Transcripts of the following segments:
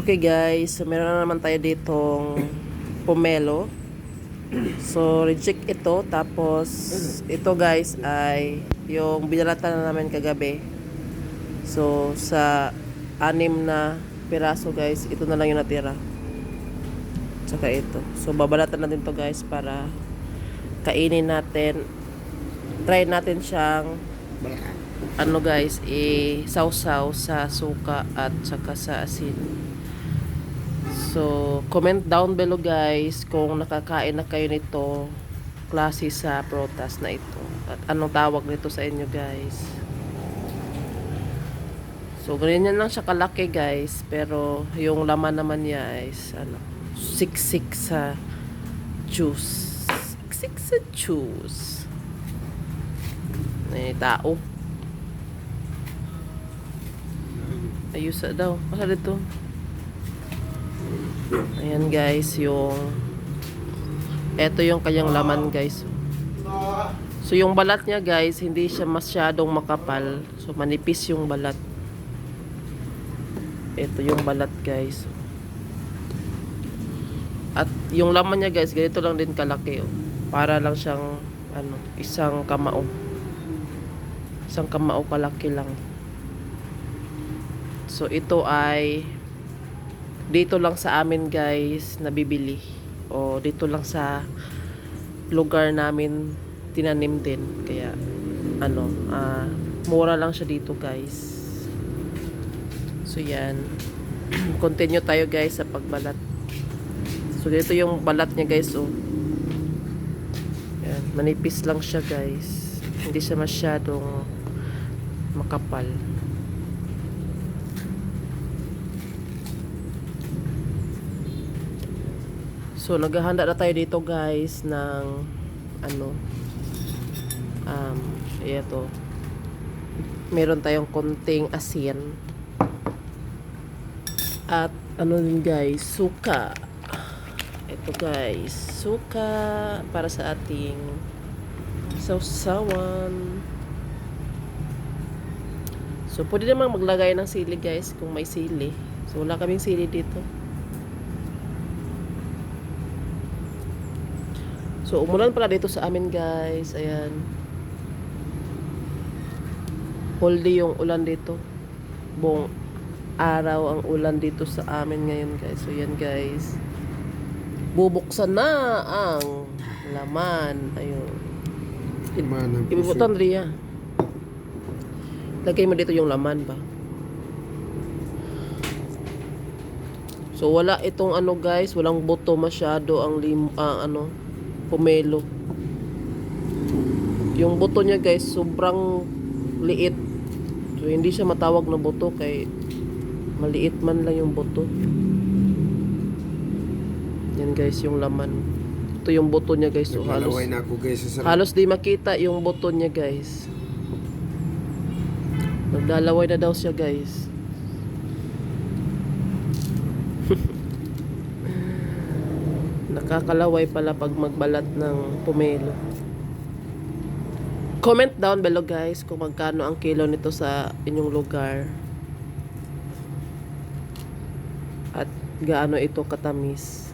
Okay guys, so meron na naman tayo ditong pomelo. So reject ito tapos ito guys ay yung binalatan na namin kagabi. So sa anim na piraso guys, ito na lang yung natira. Tsaka ito. So babalatan natin to guys para kainin natin. Try natin siyang ano guys, eh, sausaw sa suka at saka sa asin. So, comment down below guys kung nakakain na kayo nito klase sa protas na ito. At anong tawag nito sa inyo guys. So, ganyan lang siya kalaki guys. Pero, yung laman naman niya is, ano, siksik sa juice. Siksik sa juice. May tao. Ayusa daw. Masa dito? Ayan guys, yung Ito yung kanyang laman guys. So yung balat niya guys, hindi siya masyadong makapal. So manipis yung balat. Ito yung balat guys. At yung laman niya guys, ganito lang din kalaki. Oh. Para lang siyang ano, isang kamao. Isang kamao kalaki lang. So ito ay dito lang sa amin guys nabibili. O dito lang sa lugar namin tinanim din. Kaya ano ah mura lang siya dito guys. So yan. Continue tayo guys sa pagbalat. So dito yung balat niya guys oh. Yan manipis lang siya guys. Hindi siya masyadong makapal So, naghahanda na tayo dito guys ng ano um, ito meron tayong konting asin. At ano din guys suka. Ito guys suka para sa ating sausawan. So pwede namang maglagay ng sili guys kung may sili. So wala kaming sili dito So, umulan pala dito sa amin, guys. Ayan. Holdi yung ulan dito. Buong araw ang ulan dito sa amin ngayon, guys. So, yan, guys. Bubuksan na ang laman. Ayun. Ibubutan, Ria. Lagay mo dito yung laman ba? So, wala itong ano, guys. Walang buto masyado ang lim, ah, ano, pomelo. Yung buto niya guys, sobrang liit. So, hindi siya matawag na buto kay maliit man lang yung buto. Yan guys, yung laman. Ito yung buto niya guys. So, halos, na ako guys sa halos di makita yung buto niya guys. Naglalaway na daw siya guys. Nakakalaway pala pag magbalat ng pomelo. Comment down below guys kung magkano ang kilo nito sa inyong lugar. At gaano ito katamis.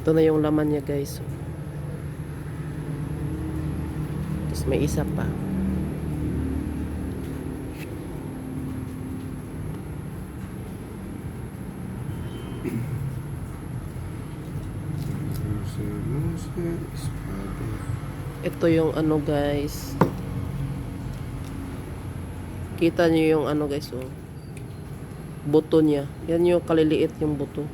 Ito na yung laman niya guys. Tapos may isa pa. Musa, espada. Ito yung ano guys. Kita niyo yung ano guys oh. Buto niya. Yan yung kaliliit yung buto.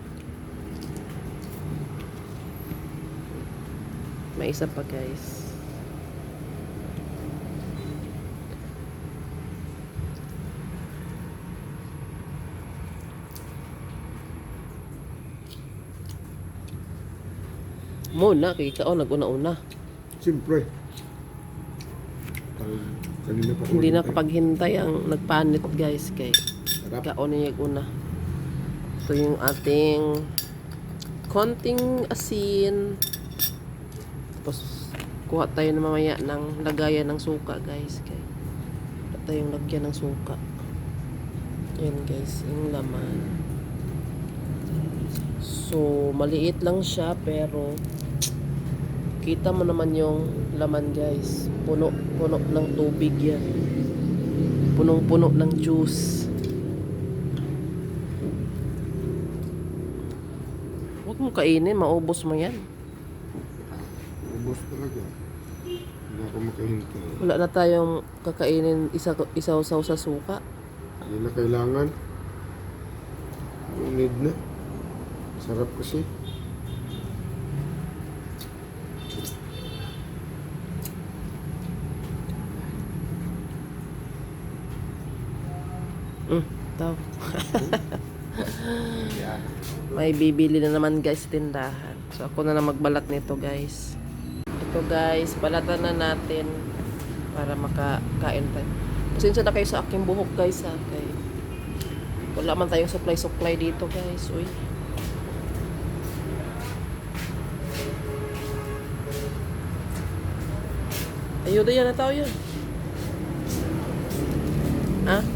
May isa pa guys. Muna, kay ka, oh, nag-una-una. Siyempre. Pag kanina pa Hindi nantay. nakapaghintay ang nagpanit guys kay Sarap. kaon niya yung una. Ito yung ating konting asin. Tapos kuha tayo na mamaya ng lagayan ng suka guys. Kay wala tayong lagyan ng suka. Yan guys, yung laman. So, maliit lang siya pero kita mo naman yung laman guys. Puno, puno ng tubig yan. Punong-puno ng juice. Huwag mo kainin, maubos mo yan. Ubus talaga. Hindi ako makahintay. Wala na tayong kakainin isa, isaw-saw sa suka. Hindi na kailangan. No need na. Sarap kasi. Mm. Yan. May bibili na naman guys tindahan. So ako na na magbalat nito guys. Ito guys, balatan na natin para makakain tayo. Pasensya na kayo sa aking buhok guys ha. Kay wala man tayong supply-supply dito guys. Uy. Ayuda yan na tao yan. Ha? Ito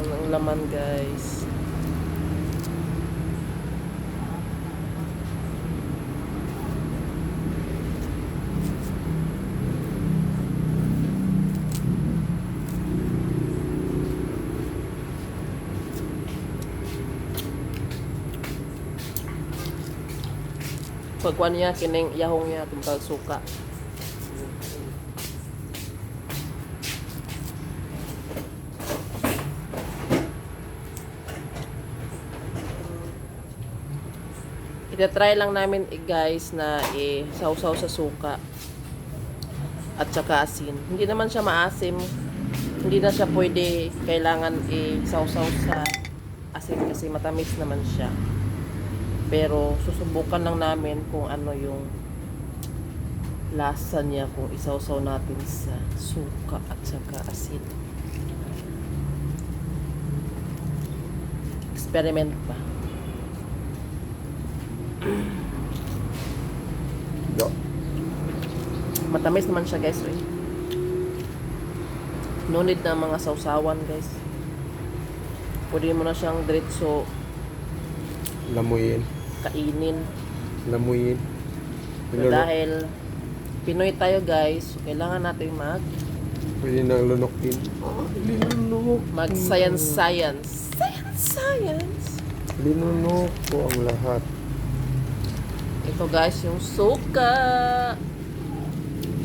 Yan ang laman guys. Pagkuhan niya, kining yahong niya, kumpal suka. Itatry lang namin eh, guys na eh, sausaw sa suka at saka asin. Hindi naman siya maasim. Hindi na siya pwede kailangan eh, sausaw sa asin kasi matamis naman siya. Pero susubukan lang namin kung ano yung lasa niya kung isawsaw natin sa suka at saka asin. Experiment pa. Yo. Matamis naman siya guys. Eh. No need na mga sausawan guys. Pwede mo na siyang diretso Lamuyin. kainin. Lamuyin. So, dahil Pinoy tayo guys, so kailangan natin mag Pwede nang lunokin. Oh, linunok. mag science science. Science science. Linunok ko ang lahat. Ito guys, yung suka.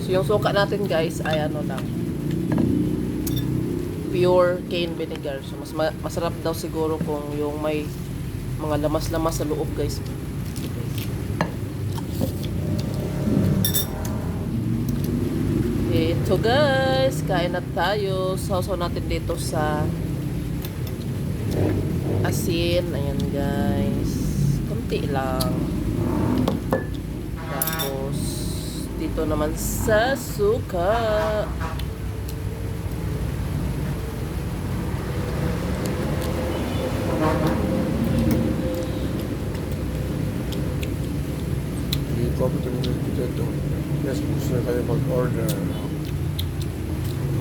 So yung suka natin guys ay ano lang. Pure cane vinegar. So mas ma- masarap daw siguro kung yung may mga lamas-lamas sa loob guys. Ito guys, kain na tayo. Sausaw natin dito sa asin. Ayan guys. Kunti lang. Tapos, dito naman sa suka. Hindi ko ako ito dito. Yes, gusto na kayo mag-order.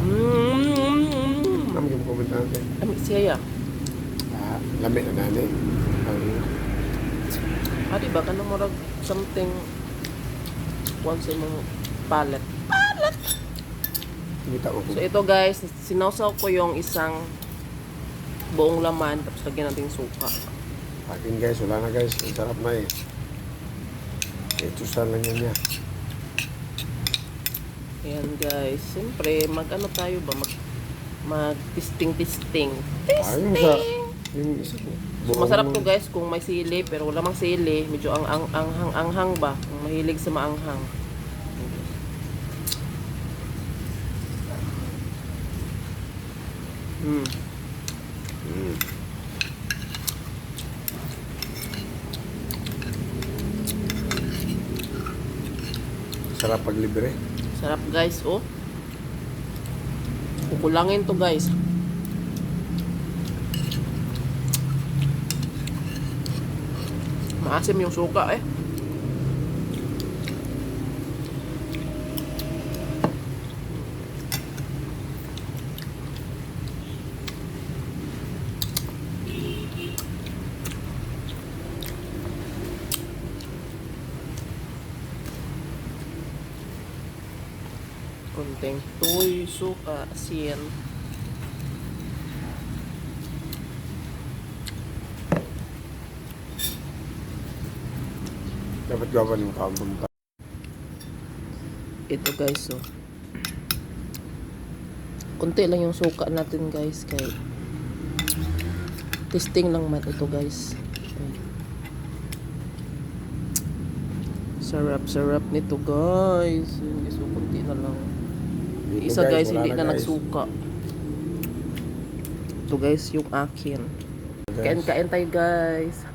Mm. Namin yung comment natin. Ami siya. Ah, lami na nani. Ang Ah, di ba? Kanang murag something once imong palette. kita ko. So, ito guys, sinawsaw ko yung isang buong laman. Tapos lagyan natin suka. Akin guys, wala na guys. Ang sarap na eh. Ito sa lang yan niya. Ayan guys. Siyempre, mag ano tayo ba? Mag mag testing testing. Ayun sa yung isa ko. Masarap to guys kung may sili pero wala mang sili, medyo ang ang anghang anghang ba kung mahilig sa maanghang. Hmm. Mm. Sarap pag libre. Sarap guys, oh. Kukulangin to guys. Maasim yung suka eh. Konting toy, suka, asin. Dapat yung kaambang ta. Ito guys, oh. Kunti lang yung suka natin guys kay testing lang man ito guys. Ayan. Sarap, sarap nito guys. So kunti na lang. Yung Ito, Isa guys, hindi na, guys. nagsuka. Ito guys, yung akin. Kain-kain tayo guys.